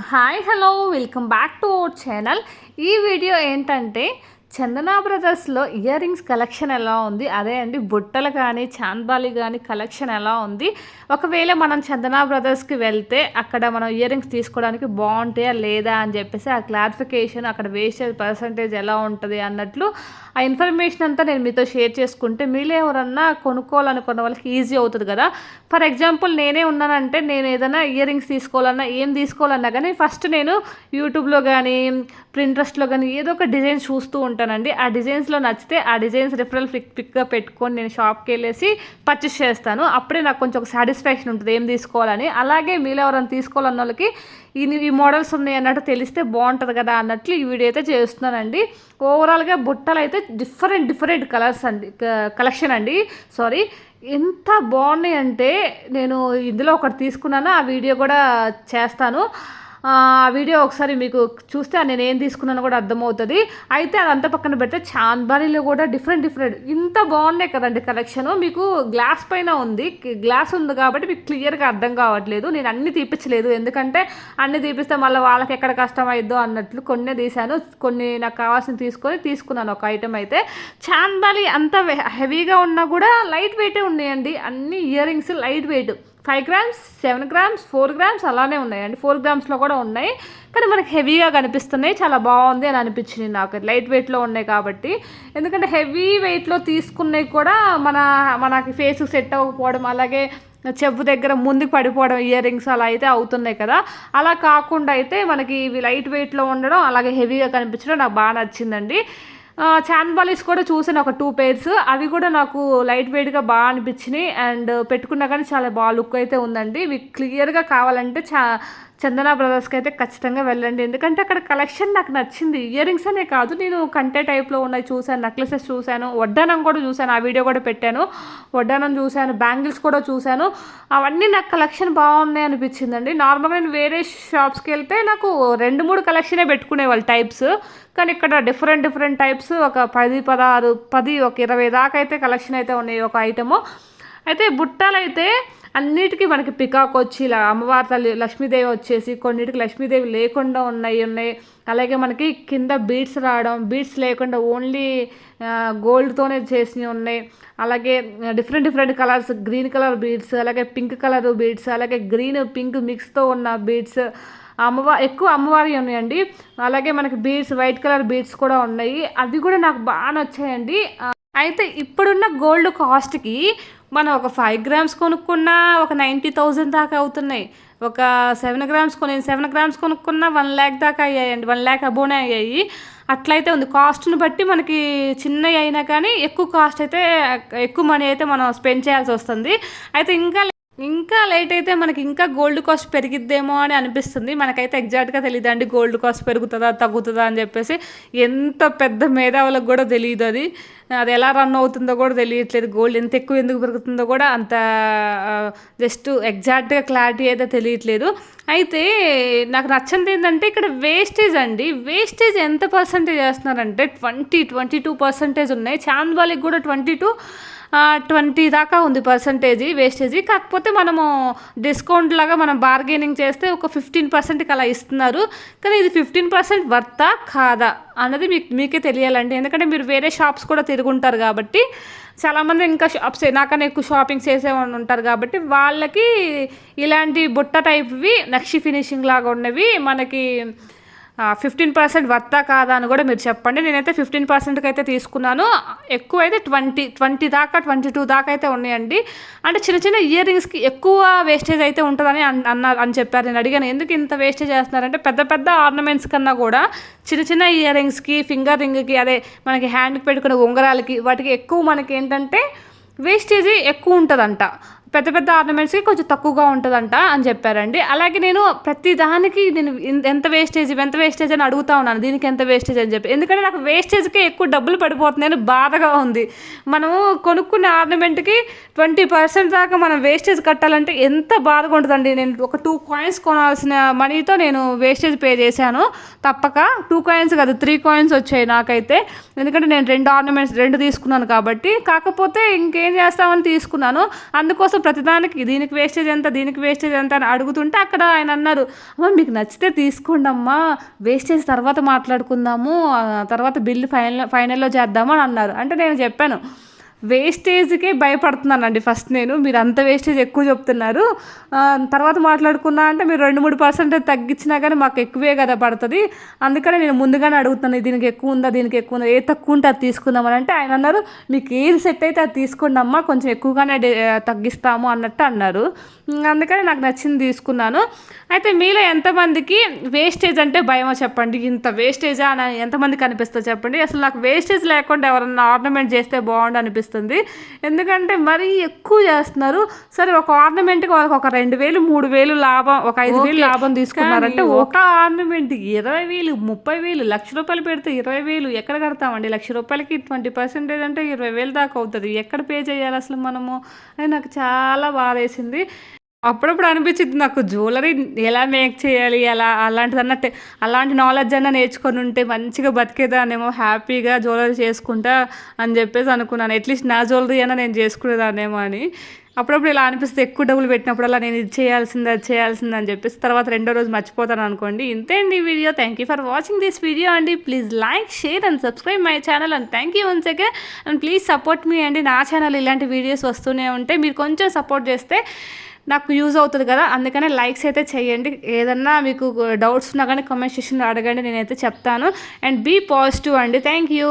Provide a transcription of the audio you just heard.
Hi hello welcome back to our channel ఈ video ఏంటంటే చందనా బ్రదర్స్లో ఇయర్ రింగ్స్ కలెక్షన్ ఎలా ఉంది? అదే అండి బుట్టలు కానీ చాందాలి కానీ కలెక్షన్ ఎలా ఉంది? ఒకవేళ మనం చందనా బ్రదర్స్కి వెళ్తే అక్కడ మనం ఇయర్ రింగ్స్ తీసుకోవడానికి బాగుంటాయా లేదా అని చెప్పేసి ఆ క్లారిఫికేషన్ అక్కడ వేస్టేజ్ పర్సంటేజ్ ఎలా ఉంటుంది అన్నట్లు ఆ ఇన్ఫర్మేషన్ అంతా నేను మీతో షేర్ చేసుకుంటే మీలో ఎవరన్నా కొనుక్కోవాలనుకున్న వాళ్ళకి ఈజీ అవుతుంది కదా. ఫర్ ఎగ్జాంపుల్ నేనే ఉన్నానంటే నేను ఏదైనా ఇయర్ రింగ్స్ తీసుకోవాలన్నా ఏం తీసుకోవాలన్నా కానీ ఫస్ట్ నేను యూట్యూబ్లో కానీ ప్రింట్రెస్ట్లో కానీ ఏదో ఒక డిజైన్ చూస్తూ ఉంటాను ఉంటానండి ఆ డిజైన్స్లో నచ్చితే ఆ డిజైన్స్ రిఫరల్ పిక్ పిక్గా పెట్టుకొని నేను షాప్కి వెళ్ళేసి పర్చేస్ చేస్తాను. అప్పుడే నాకు కొంచెం ఒక సాటిస్ఫాక్షన్ ఉంటుంది. ఏం తీసుకోవాలని. అలాగే మీలో ఎవరైనా తీసుకోవాలన్న వాళ్ళకి ఈ ఈ మోడల్స్ ఉన్నాయి అన్నట్టు తెలిస్తే బాగుంటుంది కదా అన్నట్లు ఈ వీడియో అయితే చేస్తున్నానండి. ఓవరాల్గా బుట్టలు అయితే డిఫరెంట్ డిఫరెంట్ కలర్స్ అండి. కలెక్షన్ అండి. సారీ. ఎంత బాగున్నాయి అంటే నేను ఇందులో ఒకటి తీసుకున్నాను. ఆ వీడియో కూడా చేస్తాను. ఆ వీడియో ఒకసారి మీకు చూస్తే నేను ఏం తీసుకున్నానో కూడా అర్థమవుతుంది. అయితే అదంతా పక్కన పెడితే చాంద్బారీలో కూడా డిఫరెంట్ డిఫరెంట్. ఇంత బాగున్నాయి కదండి కలెక్షన్. మీకు గ్లాస్ పైన ఉంది. గ్లాస్ ఉంది కాబట్టి మీకు క్లియర్గా అర్థం కావట్లేదు. నేను అన్ని తీపించలేదు ఎందుకంటే అన్ని తీపిస్తే మళ్ళీ వాళ్ళకి ఎక్కడ కష్టం అన్నట్లు కొన్ని తీశాను. కొన్ని నాకు కావాల్సిన తీసుకొని తీసుకున్నాను ఒక ఐటెం అయితే. చాంద్బాలి అంత హెవీగా ఉన్నా కూడా లైట్ వెయిటే ఉన్నాయండి. అన్ని ear rings light weight. Five grams seven grams four grams అలానే ఉన్నాయండి ఫోర్ గ్రామ్స్లో కూడా ఉన్నాయి. కానీ మనకి హెవీగా కనిపిస్తున్నాయి. చాలా బాగుంది అని అనిపించింది నాకు. లైట్ వెయిట్లో ఉన్నాయి కాబట్టి. ఎందుకంటే హెవీ వెయిట్లో తీసుకున్నవి కూడా మన మనకి ఫేస్ సెట్ అవ్వకపోవడం అలాగే చెవు దగ్గర ముందుకు పడిపోవడం ఇయర్ రింగ్స్ అలా అయితే అవుతున్నాయి కదా. అలా కాకుండా అయితే మనకి ఇవి లైట్ వెయిట్లో ఉండడం అలాగే హెవీగా కనిపించడం నాకు బాగా నచ్చిందండి. చాన్బాలీస్ కూడా చూసాను ఒక టూ పేర్స్ అవి కూడా నాకు లైట్ వెయిట్గా బాగా అనిపించినాయి. అండ్ పెట్టుకున్నా కానీ చాలా బాగా లుక్ అయితే ఉందండి. ఇవి క్లియర్గా కావాలంటే చా చందన బ్రదర్స్కి అయితే ఖచ్చితంగా వెళ్ళండి. ఎందుకంటే అక్కడ కలెక్షన్ నాకు నచ్చింది. ఇయర్ రింగ్స్ అనే కాదు. నేను కంటే టైప్లో ఉన్నాయి చూశాను. నెక్లెసెస్ చూశాను. వడ్డానం కూడా చూశాను. ఆ వీడియో కూడా పెట్టాను. వడ్డానం చూశాను. బ్యాంగిల్స్ కూడా చూశాను. అవన్నీ నాకు కలెక్షన్ బాగున్నాయి అనిపించిందండి. నార్మల్గా నేను వేరే షాప్స్కి వెళ్తే నాకు రెండు మూడు కలెక్షనే పెట్టుకునేవాళ్ళు టైప్స్. కానీ ఇక్కడ డిఫరెంట్ డిఫరెంట్ టైప్స్. ఒక పది పదహారు పది ఒక ఇరవై దాకా అయితే కలెక్షన్ అయితే ఉన్నాయి ఒక ఐటము. అయితే బుట్టలైతే అయితే అన్నిటికీ మనకి పికాక్ వచ్చి ఇలా అమ్మవారి తల్లి లక్ష్మీదేవి వచ్చేసి కొన్నిటికి లక్ష్మీదేవి లేకుండా ఉన్నాయి ఉన్నాయి. అలాగే మనకి కింద బీడ్స్ రావడం బీడ్స్ లేకుండా ఓన్లీ గోల్డ్తోనే చేసినవి ఉన్నాయి. అలాగే different different colours green colour beads అలాగే పింక్ కలర్ బీడ్స్ అలాగే గ్రీన్ పింక్ మిక్స్తో ఉన్న బీడ్స్ అమ్మవారి ఎక్కువ అమ్మవారి ఉన్నాయండి. అలాగే మనకి బీడ్స్ వైట్ కలర్ బీడ్స్ కూడా ఉన్నాయి. అవి కూడా నాకు బాగా నచ్చాయండి. అయితే ఇప్పుడున్న గోల్డ్ కాస్ట్కి మనం ఒక ఫైవ్ గ్రామ్స్ కొనుక్కున్నా ఒక నైంటీ థౌజండ్ దాకా అవుతున్నాయి. ఒక సెవెన్ గ్రామ్స్ కొని సెవెన్ గ్రామ్స్ కొనుక్కున్నా వన్ ల్యాక్ దాకా అయ్యాయండి. వన్ ల్యాక్ అబోనే అయ్యాయి. అట్లయితే ఉంది. కాస్ట్ని బట్టి మనకి చిన్నవి అయినా కానీ ఎక్కువ కాస్ట్ అయితే ఎక్కువ మనీ అయితే మనం స్పెండ్ చేయాల్సి వస్తుంది. అయితే ఇంకా ఇంకా లేట్ అయితే మనకి ఇంకా గోల్డ్ కాస్ట్ పెరిగిద్దేమో అని అనిపిస్తుంది. మనకైతే ఎగ్జాక్ట్గా తెలియదండి గోల్డ్ కాస్ట్ పెరుగుతుందా తగ్గుతుందా అని చెప్పేసి. ఎంత పెద్ద మేధావులకు కూడా తెలియదు అది. అది ఎలా రన్ అవుతుందో కూడా తెలియట్లేదు. గోల్డ్ ఎంత ఎక్కువ ఎందుకు పెరుగుతుందో కూడా అంత జస్ట్ ఎగ్జాక్ట్గా క్లారిటీ అయితే తెలియట్లేదు. అయితే నాకు నచ్చింది ఏంటంటే ఇక్కడ వేస్టేజ్ అండి. వేస్టేజ్ ఎంత పర్సంటేజ్ చేస్తున్నారంటే ట్వంటీ ట్వంటీ టూ పర్సంటేజ్ ఉన్నాయి. చాంద్వాలికి కూడా ట్వంటీ టూ ట్వంటీ దాకా ఉంది పర్సంటేజ్ వేస్టేజ్ కాకపోతే మనము డిస్కౌంట్ లాగా మనం బార్గెనింగ్ చేస్తే ఒక ఫిఫ్టీన్ పర్సెంట్కి అలా ఇస్తున్నారు. కానీ ఇది ఫిఫ్టీన్ పర్సెంట్ వర్తా కాదా అన్నది మీకు మీకే తెలియాలండి. ఎందుకంటే మీరు వేరే షాప్స్ కూడా తిరుగుంటారు కాబట్టి చాలామంది ఇంకా షాప్స్ నాకన్నా ఎక్కువ షాపింగ్ చేసేవాళ్ళు ఉంటారు కాబట్టి వాళ్ళకి ఇలాంటి బుట్ట టైప్వి నక్షి ఫినిషింగ్ లాగా ఉన్నవి మనకి ఫిఫ్టీన్ పర్సెంట్ వర్తా కాదా అని కూడా మీరు చెప్పండి. నేనైతే ఫిఫ్టీన్ పర్సెంట్కి అయితే తీసుకున్నాను. ఎక్కువ అయితే ట్వంటీ ట్వంటీ దాకా ట్వంటీ టూ దాకా అయితే ఉన్నాయండి. అంటే చిన్న చిన్న ఇయర్ రింగ్స్కి ఎక్కువ వేస్టేజ్ అయితే ఉంటుందని అన్నారు అని చెప్పారు. నేను అడిగాను ఎందుకు ఇంత వేస్టేజ్ చేస్తున్నారంటే పెద్ద పెద్ద ఆర్నమెంట్స్ కన్నా కూడా చిన్న చిన్న ఇయర్ రింగ్స్కి ఫింగర్ రింగ్కి అదే మనకి హ్యాండ్కి పెట్టుకునే ఉంగరాలకి వాటికి ఎక్కువ మనకి ఏంటంటే వేస్టేజ్ ఎక్కువ ఉంటుందంట. పెద్ద పెద్ద ఆర్నమెంట్స్కి కొంచెం తక్కువగా ఉంటుందంట అని చెప్పారండి. అలాగే నేను ప్రతి దానికి నేను ఎంత వేస్టేజ్ ఎంత వేస్టేజ్ అని అడుగుతా ఉన్నాను. దీనికి ఎంత వేస్టేజ్ అని చెప్పి. ఎందుకంటే నాకు వేస్టేజ్కి ఎక్కువ డబ్బులు పడిపోతున్నాయని బాధగా ఉంది. మనము కొనుక్కునే ఆర్నమెంట్కి ట్వంటీ పర్సెంట్ దాకా మనం వేస్టేజ్ కట్టాలంటే ఎంత బాధగా ఉంటుందండి. నేను ఒక టూ కాయిన్స్ కొనాల్సిన మనీతో నేను వేస్టేజ్ పే చేశాను. తప్పక టూ కాయిన్స్ కాదు త్రీ కాయిన్స్ వచ్చాయి నాకైతే. ఎందుకంటే నేను రెండు ఆర్నమెంట్స్ రెండు తీసుకున్నాను కాబట్టి. కాకపోతే ఇంకేం చేస్తామని తీసుకున్నాను. అందుకోసం ప్రతిదానికి దీనికి వేస్టేజ్ ఎంత దీనికి వేస్టేజ్ ఎంత అని అడుగుతుంటే అక్కడ ఆయన అన్నారు అమ్మ మీకు నచ్చితే తీసుకోండి అమ్మా వేస్టేజ్ తర్వాత మాట్లాడుకుందాము ఆ తర్వాత బిల్లు ఫైనల్ ఫైనల్లో చేద్దాము అని అన్నారు. అంటే నేను చెప్పాను వేస్టేజ్కే భయపడుతున్నానండి ఫస్ట్ నేను. మీరు అంత వేస్టేజ్ ఎక్కువ చెప్తున్నారు. తర్వాత మాట్లాడుకున్నా అంటే మీరు రెండు మూడు పర్సెంటేజ్ తగ్గించినా కానీ మాకు ఎక్కువే కదా పడుతుంది. అందుకని నేను ముందుగానే అడుగుతున్నాను దీనికి ఎక్కువ ఉందా దీనికి ఎక్కువ ఉందా ఏ తక్కువ ఉంటే అది తీసుకుందామని. అంటే ఆయన అన్నారు మీకు ఏది సెట్ అయితే అది తీసుకోండి అమ్మా కొంచెం ఎక్కువగానే డే- తగ్గిస్తాము అన్నట్టు అన్నారు. అందుకని నాకు నచ్చింది తీసుకున్నాను. అయితే మీలో ఎంతమందికి వేస్టేజ్ అంటే భయమో చెప్పండి. ఇంత వేస్టేజా అని ఎంతమందికి అనిపిస్తుందో చెప్పండి. అసలు నాకు వేస్టేజ్ లేకుండా ఎవరన్నా ఆర్నమెంట్ చేస్తే బాగుండు అనిపిస్తుంది? ఎందుకంటే మరీ ఎక్కువ చేస్తున్నారు. సరే ఒక ఆర్నమెంట్కి వాళ్ళకి ఒక రెండు వేలు మూడు వేలు లాభం ఒక ఐదు వేలు లాభం తీసుకున్నారంటే ఒక ఆర్నమెంట్ ఇరవై వేలు ముప్పై వేలు లక్ష రూపాయలు పెడితే ఇరవై వేలు ఎక్కడ కడతామండి? లక్ష రూపాయలకి ట్వంటీ పర్సెంటేజ్ అంటే ఇరవై వేలు దాకా అవుతుంది. ఎక్కడ పే చేయాలి అసలు మనము? అది నాకు చాలా బాధ వేసింది అప్పుడప్పుడు అనిపించింది నాకు జ్యువెలరీ ఎలా మేక్ చేయాలి ఎలా అలాంటిది అలాంటి నాలెడ్జ్ అన్న నేర్చుకొని ఉంటే మంచిగా బతికేదానేమో హ్యాపీగా జ్యువెలరీ చేసుకుంటా అని చెప్పేసి అనుకున్నాను. అట్లీస్ట్ నా జ్యువెలరీ అయినా నేను చేసుకునేదానేమో అని. అప్పుడప్పుడు ఇలా అనిపిస్తే ఎక్కువ డబ్బులు పెట్టినప్పుడు అలా నేను ఇది చేయాల్సింది అది చేయాల్సింది అని చెప్పేసి తర్వాత రెండో రోజు మర్చిపోతాను అనుకోండి. ఇంతే అండి ఈ video thank you for watching this video అండి. Please like share and subscribe my channel and thank you once again and please support మీ అండి. నా ఛానల్ ఇలాంటి వీడియోస్ వస్తూనే ఉంటే మీరు కొంచెం సపోర్ట్ చేస్తే నాకు యూజ్ అవుతుంది కదా అందుకనే లైక్స్ అయితే చేయండి. ఏదన్నా మీకు డౌట్స్ ఉన్నా కానీ కమెంట్ సెక్షన్లో అడగండి నేనైతే చెప్తాను. అండ్ బీ పాజిటివ్ అండి. Thank you